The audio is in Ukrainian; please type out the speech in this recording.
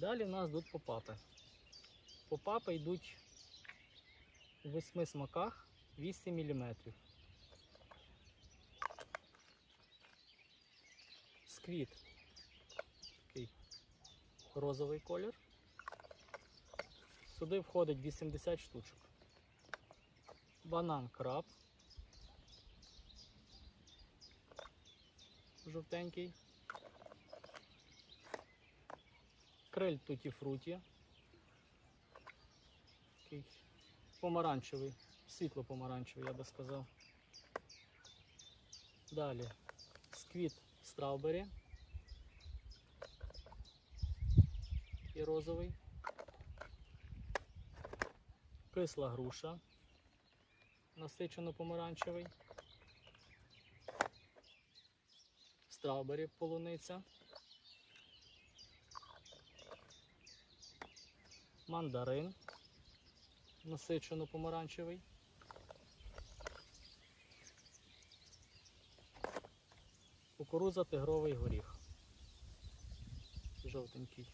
Далі в нас йдуть попапи. Попапи йдуть у восьми смаках 200 мм. Сквіт. Такий розовий колір. Сюди входить 80 штучок. Банан краб. Жовтенький. Крель туті фруті. Такий помаранчевий, світло-помаранчевий, я би сказав. Далі сквіт страубері. І розовий. Кисла груша. Насичено помаранчевий. Страубері полуниця. Мандарин. Насичено помаранчевий. Кукуруза тигровий горіх. Жовтенький.